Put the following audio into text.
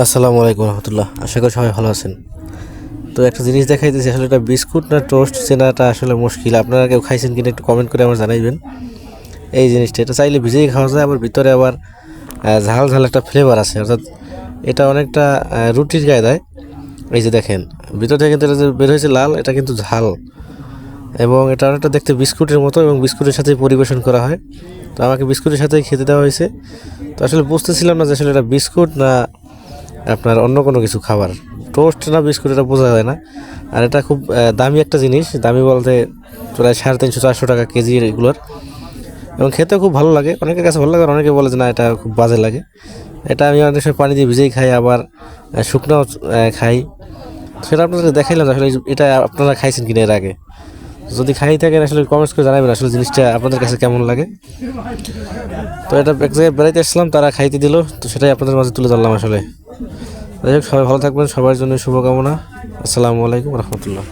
আসসালামু আলাইকুম রহমতুল্লাহ। আশা করি সবাই ভালো আছেন। তো একটা জিনিস দেখাইতেছি, আসলে এটা বিস্কুট না টোস্ট চেনাটা আসলে মুশকিল। আপনারা কেউ খাইছেন কিনা একটু কমেন্ট করে আমার জানাইবেন। এই জিনিসটা, এটা চাইলে ভিজেই খাওয়া যায়, আবার ভিতরে আবার ঝাল ঝাল একটা ফ্লেভার আছে। অর্থাৎ এটা অনেকটা রুটির গায়ে দেয়। এই যে দেখেন, ভিতর থেকে কিন্তু এটা যে বের হয়েছে লাল, এটা কিন্তু ঝাল। এবং এটা অনেকটা দেখতে বিস্কুটের মতো এবং বিস্কুটের সাথে পরিবেশন করা হয়। তো আমাকে বিস্কুটের সাথেই খেতে দেওয়া হয়েছে। তো আসলে বুঝতেছিলাম না যে আসলে এটা বিস্কুট না আপনার অন্য কোনো কিছু খাবার। টোস্ট না বিস্কুট এটা বোঝা যায় না। আর এটা খুব দামি একটা জিনিস। দামি বলতে প্রায় সাড়ে তিনশো চারশো টাকা কেজি এগুলোর। এবং খেতেও খুব ভালো লাগে। অনেকের কাছে ভালো লাগে অনেকে বলে যে না এটা খুব বাজে লাগে। এটা আমি অনেক সময় পানি দিয়ে ভিজেই খাই আবার আহ, শুকনাও খাই। সেটা আপনাদের দেখাইলাম আসলে এটা আপনারা খাইছেন কিনা এর আগে। যদি খাই থাকেন আসলে কমেন্টস করে জানাবেন আসলে জিনিসটা আপনাদের কাছে কেমন লাগে। তো এটা এক জায়গায় বেড়াইতে আসলাম তারা খাইতে দিল। তো সেটাই আপনাদের মাঝে তুলে ধরলাম আসলে। যাই হোক সবাই ভালো থাকবেন সবার জন্য শুভকামনা। আসসালামু আলাইকুম রহমতুল্লাহ।